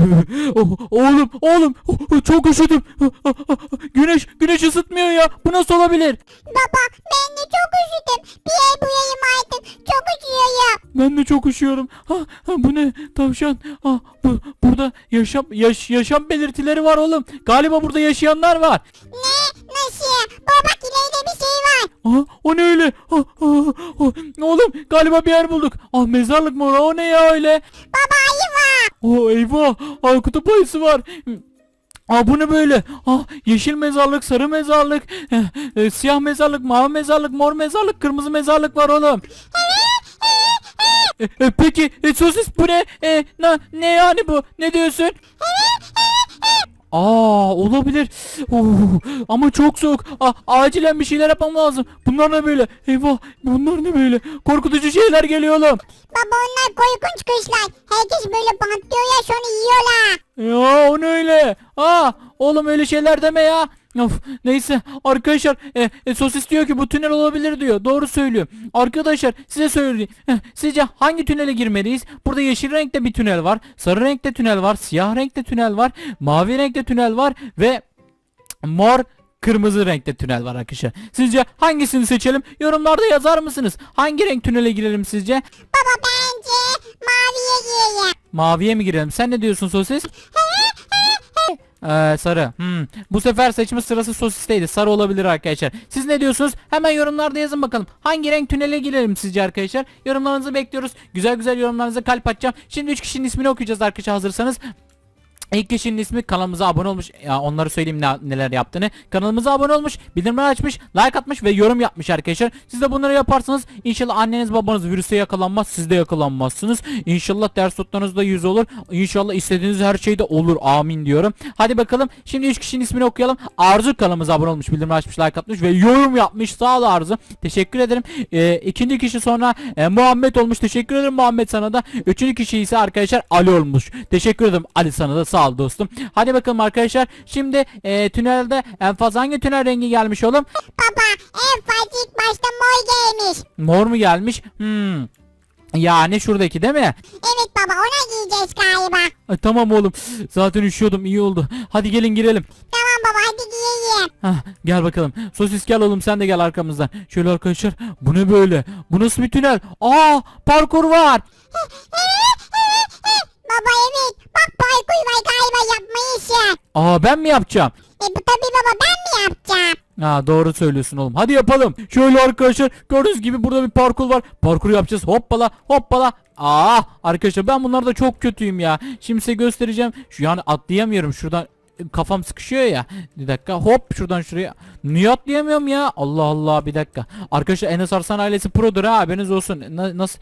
Oh, oğlum oğlum oh, çok üşüdüm. Güneş güneş ısıtmıyor ya. Bu nasıl olabilir? Baba ben de çok üşüdüm. Bir el buyayım artık. Çok üşüyorum. Ben de çok üşüyorum. Ha, ha, bu ne? Tavşan. Ha, bu, burada yaşam yaş, yaşam belirtileri var oğlum. Galiba burada yaşayanlar var. Ne? Nasıl? Baba ileride bir şey var. Aa, o ne öyle? Aa, aa, aa. Oğlum galiba bir yer bulduk. Ah mezarlık mı? O ne ya öyle? Oo eyvah. Aa, kutup ayısı var. Aa bu ne böyle? Ah yeşil mezarlık, sarı mezarlık, eh, eh, siyah mezarlık, mavi mezarlık, mor mezarlık, kırmızı mezarlık var oğlum. E, e, peki e, sosis bu ne? E, ne? Ne yani bu? Ne diyorsun? Aa olabilir. Oo, ama çok soğuk. Aa, acilen bir şeyler yapmam lazım. Bunlar ne böyle? Eyvah bunlar ne böyle? Korkutucu şeyler geliyor oğlum. Baba onlar korkunç kuşlar. Herkes böyle bantlıyor ya sonra yiyorlar. Ya o ne öyle? Aa oğlum öyle şeyler deme ya. Of neyse arkadaşlar e, e, sosis diyor ki bu tünel olabilir diyor. Doğru söylüyor. Arkadaşlar size söyleyeyim. Eh, Sizce hangi tünele girmeliyiz? Burada yeşil renkte bir tünel var. Sarı renkte tünel var. Siyah renkte tünel var. Mavi renkte tünel var ve mor kırmızı renkte tünel var arkadaşlar. Sizce hangisini seçelim? Yorumlarda yazar mısınız? Hangi renk tünele girelim sizce? Baba bence maviye gireyim. Maviye mi girelim? Sen ne diyorsun sosis? Ee, sarı. Hmm. Bu sefer seçme sırası sosisteydi. Sarı olabilir arkadaşlar. Siz ne diyorsunuz? Hemen yorumlarda yazın bakalım. Hangi renk tünele girelim sizce arkadaşlar? Yorumlarınızı bekliyoruz. Güzel güzel yorumlarınıza kalp atacağım. Şimdi 3 kişinin ismini okuyacağız arkadaşlar hazırsanız. İlk kişinin ismi kanalımıza abone olmuş. Ya onları söyleyeyim ne, neler yaptığını. Kanalımıza abone olmuş, bildirimleri açmış, like atmış ve yorum yapmış arkadaşlar. Siz de bunları yaparsanız inşallah anneniz babanız virüse yakalanmaz, siz de yakalanmazsınız. İnşallah ders notlarınız da 100 olur. İnşallah istediğiniz her şey de olur. Amin diyorum. Hadi bakalım. Şimdi 3 kişinin ismini okuyalım. Arzu kanalımıza abone olmuş, bildirimleri açmış, like atmış ve yorum yapmış. Sağ ol Arzu. Teşekkür ederim. Ee, ikinci kişi sonra e, Muhammed olmuş. Teşekkür ederim Muhammed sana da. Üçüncü kişi ise arkadaşlar Ali olmuş. Teşekkür ederim Ali sana da. Sağ ol dostum. Hadi bakalım arkadaşlar. Şimdi e, tünelde en fazla hangi tünel rengi gelmiş oğlum? Baba en fazla ilk başta mor gelmiş. Mor mu gelmiş? Hmm. Yani şuradaki değil mi? Evet baba ona giyeceğiz galiba. Ay, tamam oğlum. Zaten üşüyordum. iyi oldu. Hadi gelin girelim. Tamam baba hadi giyeyim. Hah, gel bakalım. Sosis gel oğlum sen de gel arkamızdan. Şöyle arkadaşlar. Bu ne böyle? Bu nasıl bir tünel? Aa parkur var. baba evet bak parkur var galiba yapmayı Aa ben mi yapacağım? E bu tabi baba ben mi yapacağım? Ha doğru söylüyorsun oğlum. Hadi yapalım. Şöyle arkadaşlar gördüğünüz gibi burada bir parkur var. Parkur yapacağız. Hoppala hoppala. Aa arkadaşlar ben bunlarda çok kötüyüm ya. Şimdi size göstereceğim. Şu yani atlayamıyorum şuradan kafam sıkışıyor ya. Bir dakika hop şuradan şuraya. Niye atlayamıyorum ya? Allah Allah bir dakika. Arkadaşlar Enes Arslan ailesi produr ha haberiniz olsun. Na- nasıl?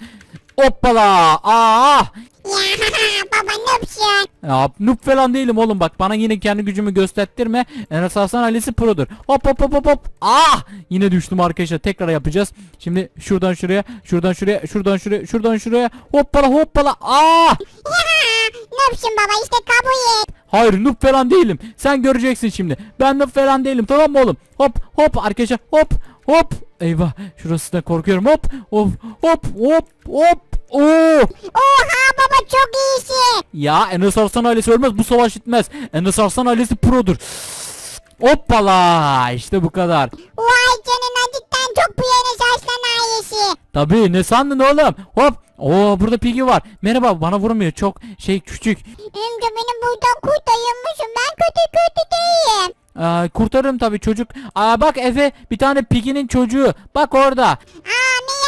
Hoppala. Aa! Baba yapıyorsun? Ya noob falan değilim oğlum bak bana yine kendi gücümü gösterttirme. Enes Arslan ailesi produr. Hop hop hop hop hop. Ah! Yine düştüm arkadaşlar. Tekrar yapacağız. Şimdi şuradan şuraya, şuradan şuraya, şuradan şuraya, şuradan şuraya. Hoppala hoppala. Ah! Ya yapıyorsun baba işte kabul et. Hayır noob falan değilim. Sen göreceksin şimdi. Ben noob falan değilim tamam mı oğlum? Hop hop arkadaşlar hop hop. Eyvah şurası da korkuyorum hop hop hop hop hop. Oo! Oha baba çok iyisin. Ya Enes Arslan ailesi ölmez bu savaş bitmez. Enes Arslan ailesi produr. Hoppala işte bu kadar. Vay canına cidden çok büyüğüne saçlan ailesi. Tabii ne sandın oğlum? Hop. Oo burada Piggy var. Merhaba bana vurmuyor çok şey küçük. Önce beni buradan kurtarıyormuşum ben kötü kötü değilim. Aa, kurtarırım tabii çocuk. Aa bak Efe bir tane Piggy'nin çocuğu. Bak orada. Aa merhaba.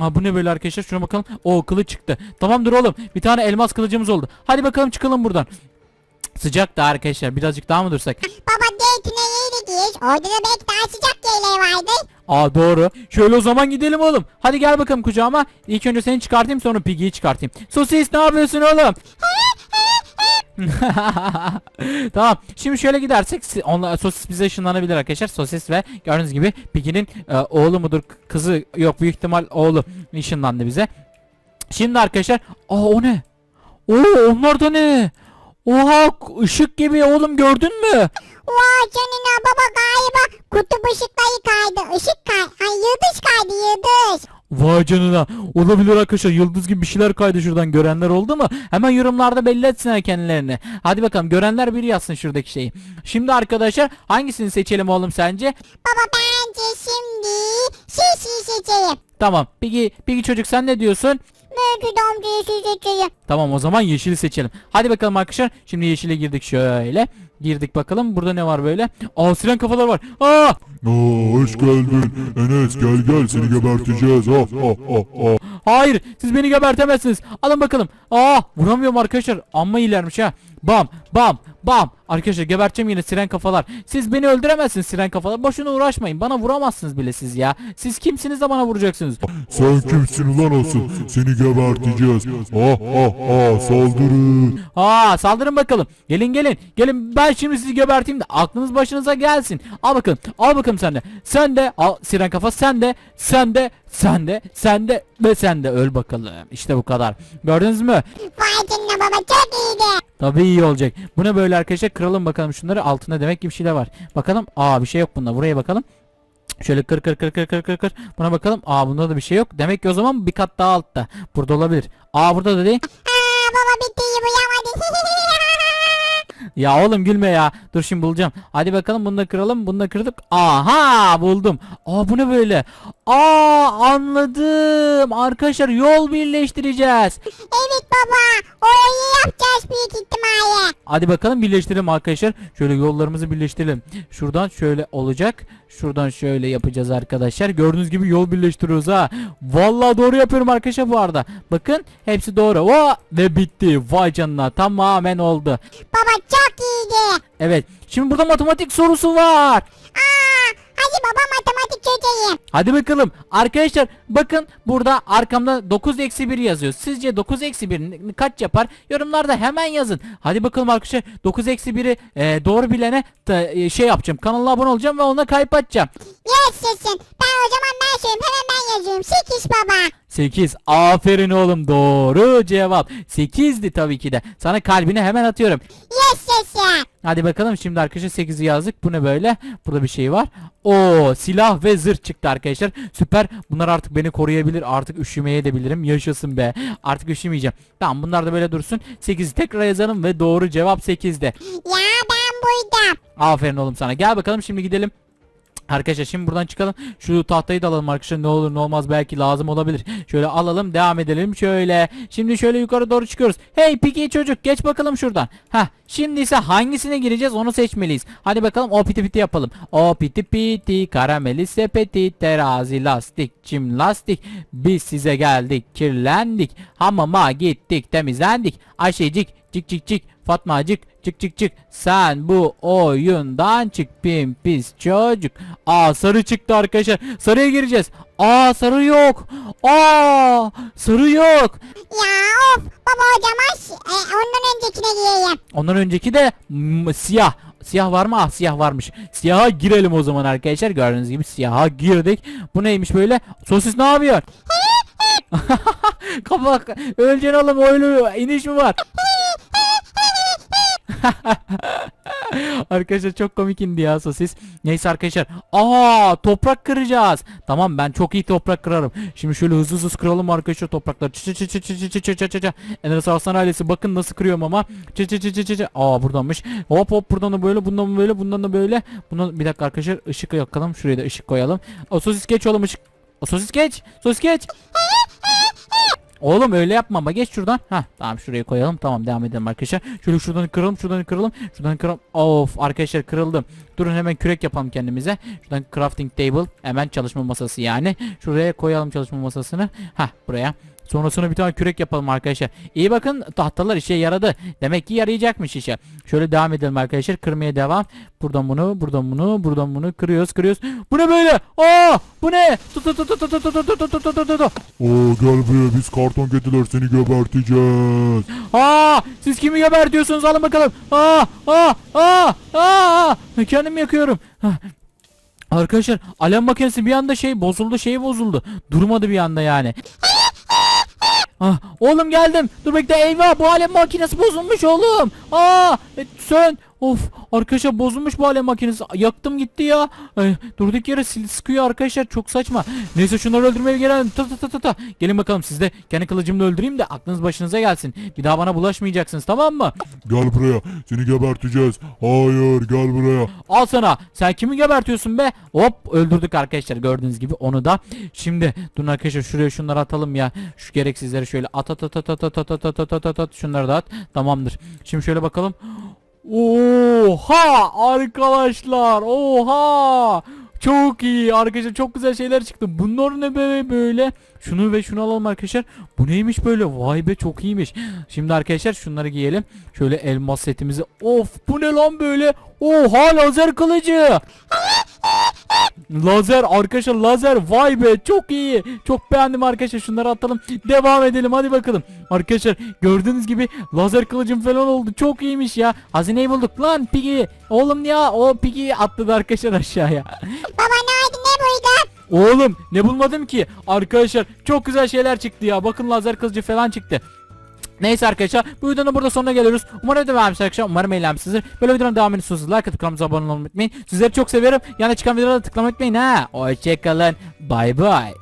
Aa bu ne böyle arkadaşlar şuna bakalım. O kılıç çıktı. Tamamdır oğlum. Bir tane elmas kılıcımız oldu. Hadi bakalım çıkalım buradan. Sıcak da arkadaşlar. Birazcık daha mı dursak? Baba date giyiş? Orada da belki daha sıcak yerler vardır. Aa doğru. Şöyle o zaman gidelim oğlum. Hadi gel bakalım kucağıma. İlk önce seni çıkartayım sonra Piggy'yi çıkartayım. Sosis ne yapıyorsun oğlum? tamam. Şimdi şöyle gidersek si- onla, sosis bize ışınlanabilir arkadaşlar. Sosis ve gördüğünüz gibi Piggy'nin e, oğlu mudur kızı yok büyük ihtimal oğlu ışınlandı bize. Şimdi arkadaşlar aa o ne? Oo onlar da ne? Oha ışık gibi oğlum gördün mü? Vay canına baba galiba kutup ışıkları kaydı. Işık kay. Ay. Vay canına. Olabilir arkadaşlar. Yıldız gibi bir şeyler kaydı şuradan. Görenler oldu mu? Hemen yorumlarda belli etsinler kendilerini. Hadi bakalım. Görenler biri yazsın şuradaki şeyi. Şimdi arkadaşlar hangisini seçelim oğlum sence? Baba bence şimdi şişi seçeyim. Tamam. Peki, peki çocuk sen ne diyorsun? Mevcut amcayı seçeyim. Tamam o zaman yeşili seçelim. Hadi bakalım arkadaşlar. Şimdi yeşile girdik şöyle. Girdik bakalım. Burada ne var böyle? Aa siren kafalar var. Aa! Aa, hoş geldin. Enes gel gel seni geberteceğiz. Ah, ah, ah, ah. Hayır siz beni gebertemezsiniz. Alın bakalım. Aa vuramıyorum arkadaşlar. Amma iyilermiş ha. Bam bam bam. Arkadaşlar geberteceğim yine siren kafalar. Siz beni öldüremezsiniz siren kafalar. Boşuna uğraşmayın. Bana vuramazsınız bile siz ya. Siz kimsiniz de bana vuracaksınız? Sen kimsin ulan asıl? Seni geberteceğiz. Ah ah ah saldırın. Aa saldırın bakalım. Gelin gelin. Gelin ben şimdi sizi geberteyim de aklınız başınıza gelsin. Al bakalım. Al bakalım sen de. Sen de al siren kafa sen de. Sen de. Sen de. Sen de. Ve sen de öl bakalım. İşte bu kadar. Gördünüz mü? Vay canına baba çok iyiydi. Tabii iyi olacak. Bu ne böyle arkadaşlar? Kıralım bakalım şunları. Altında demek ki bir şeyler var. Bakalım. Aa bir şey yok bunda. Buraya bakalım. Şöyle kır kır kır kır kır kır kır. Buna bakalım. Aa bunda da bir şey yok. Demek ki o zaman bir kat daha altta. Burada olabilir. Aa burada da değil. Aa baba bitti uyamadı. Ya oğlum gülme ya. Dur şimdi bulacağım. Hadi bakalım bunu da kıralım. Bunu da kırdık. Aha buldum. Aa bu ne böyle? Aa anladım. Arkadaşlar yol birleştireceğiz. evet baba orayı yapacağız büyük ihtimalle. Hadi bakalım birleştirelim arkadaşlar. Şöyle yollarımızı birleştirelim. Şuradan şöyle olacak. Şuradan şöyle yapacağız arkadaşlar. Gördüğünüz gibi yol birleştiriyoruz ha. Vallahi doğru yapıyorum arkadaşlar bu arada. Bakın hepsi doğru. Oo, ve bitti. Vay canına tamamen oldu. Baba çok iyiydi. Evet. Şimdi burada matematik sorusu var. Aa hadi baba matematik çözeyim. Hadi bakalım. Arkadaşlar bakın burada arkamda 9 eksi 1 yazıyor. Sizce 9 eksi 1 n- kaç yapar? Yorumlarda hemen yazın. Hadi bakalım arkadaşlar 9 eksi 1'i e, doğru bilene da, e, şey yapacağım. Kanala abone olacağım ve ona kalp atacağım. Yaşasın. Ben o zaman ben söyleyeyim hemen ben yazıyorum. 8 baba. 8. Aferin oğlum doğru cevap. 8'di tabii ki de. Sana kalbini hemen atıyorum. Yaşasın. Hadi bakalım şimdi arkadaşlar 8'i yazdık. Bu ne böyle? Burada bir şey var. Oo silah ve zırh çıktı arkadaşlar. Süper. Bunlar artık beni koruyabilir. Artık üşümeye de bilirim. Yaşasın be. Artık üşümeyeceğim. Tamam bunlar da böyle dursun. 8'i tekrar yazalım ve doğru cevap 8'de. Ya ben buydum. Aferin oğlum sana. Gel bakalım şimdi gidelim. Arkadaşlar şimdi buradan çıkalım. Şu tahtayı da alalım arkadaşlar. Ne olur ne olmaz belki lazım olabilir. Şöyle alalım devam edelim. Şöyle. Şimdi şöyle yukarı doğru çıkıyoruz. Hey Piki çocuk geç bakalım şuradan. Heh. Şimdi ise hangisine gireceğiz onu seçmeliyiz. Hadi bakalım o piti piti yapalım. O piti piti karameli sepeti terazi lastik çim lastik. Biz size geldik kirlendik. Hamama gittik temizlendik. Ayşecik cik cik cik Fatmacık çık çık çık sen bu oyundan çık pim pis çocuk. Aa sarı çıktı arkadaşlar. Sarıya gireceğiz. Aa sarı yok. Aa sarı yok. Ya of baba zaman ş- e, ondan öncekine gireyim. Ondan önceki de siyah. Siyah var mı? Ah siyah varmış. Siyaha girelim o zaman arkadaşlar. Gördüğünüz gibi siyaha girdik. Bu neymiş böyle? Sosis ne yapıyor? Kafa öleceksin oğlum öyle iniş mi var? Arkadaşlar çok komik indi ya sosis. Neyse arkadaşlar. Aa toprak kıracağız. Tamam ben çok iyi toprak kırarım. Şimdi şöyle hızlı hızlı kıralım arkadaşlar toprakları. Çı çı çı çı çı çı çı çı çı çı. Arslan ailesi bakın nasıl kırıyorum ama. Çı çı çı çı çı çı. Aa buradanmış. Hop hop buradan da böyle bundan da böyle bundan da böyle. Bundan bir dakika arkadaşlar ışık yakalım. Şuraya da ışık koyalım. O sosis geç oğlum ışık. O sosis geç. Sosis geç. Oğlum öyle yapma ama geç şuradan. Hah tamam şuraya koyalım. Tamam devam edelim arkadaşlar. Şöyle şuradan kıralım şuradan kıralım. Şuradan kıralım. Of arkadaşlar kırıldım. Durun hemen kürek yapalım kendimize. Şuradan crafting table. Hemen çalışma masası yani. Şuraya koyalım çalışma masasını. Hah buraya. Sonrasında bir tane kürek yapalım arkadaşlar. İyi bakın tahtalar işe yaradı. Demek ki yarayacakmış işe. Şöyle devam edelim arkadaşlar. Kırmaya devam. Buradan bunu, buradan bunu, buradan bunu kırıyoruz, kırıyoruz. Bu ne böyle? Aa! Bu ne? Tut tut tut tut tut tut tut tut tut tut. Oo gel buraya biz karton kediler seni geberteceğiz. Aa! Siz kimi gebertiyorsunuz? Alın bakalım. Aa! Aa! Aa! Aa! Kendimi yakıyorum. Arkadaşlar alarm makinesi bir anda şey bozuldu şey bozuldu. Durmadı bir anda yani. Ah, oğlum geldim. Dur bekle eyvah bu alem makinesi bozulmuş oğlum. Aa e, sön. Of arkadaşlar bozulmuş bu alev makinesi. Yaktım gitti ya. Ay, durduk yere sil sıkıyor arkadaşlar çok saçma. Neyse şunları öldürmeye gelelim. Ta ta ta ta ta. Gelin bakalım siz de kendi kılıcımla öldüreyim de aklınız başınıza gelsin. Bir daha bana bulaşmayacaksınız tamam mı? Gel buraya seni geberteceğiz. Hayır gel buraya. Al sana. Sen kimi gebertiyorsun be? Hop öldürdük arkadaşlar gördüğünüz gibi onu da. Şimdi durun arkadaşlar şuraya şunları atalım ya. Şu gereksizleri şöyle at at at at at at at at at at at at şunları da at. Tamamdır. Şimdi şöyle bakalım. Oha arkadaşlar oha. Çok iyi arkadaşlar çok güzel şeyler çıktı. Bunlar ne be böyle? Şunu ve şunu alalım arkadaşlar. Bu neymiş böyle? Vay be çok iyiymiş. Şimdi arkadaşlar şunları giyelim. Şöyle elmas setimizi. Of bu ne lan böyle? Oha lazer kılıcı Lazer arkadaşlar lazer. Vay be çok iyi. Çok beğendim arkadaşlar. Şunları atalım. Devam edelim. Hadi bakalım. Arkadaşlar gördüğünüz gibi lazer kılıcım falan oldu. Çok iyiymiş ya. Hazineyi bulduk. Lan Piggy. Oğlum ya o Piggy atladı arkadaşlar aşağıya. Baba nerede ne buydu? oğlum ne bulmadım ki? Arkadaşlar çok güzel şeyler çıktı ya. Bakın lazer kılıcı falan çıktı Neyse arkadaşlar bu videonun burada sonuna geliyoruz. Umarım video beğenmişsiniz arkadaşlar. Umarım eğlenmişsinizdir. Böyle videoların devam ediyorsunuz. Like atıp kanalımıza abone olmayı unutmayın. Sizleri çok seviyorum. Yana çıkan videolara tıklamayı unutmayın ha. Hoşçakalın. Bay bay.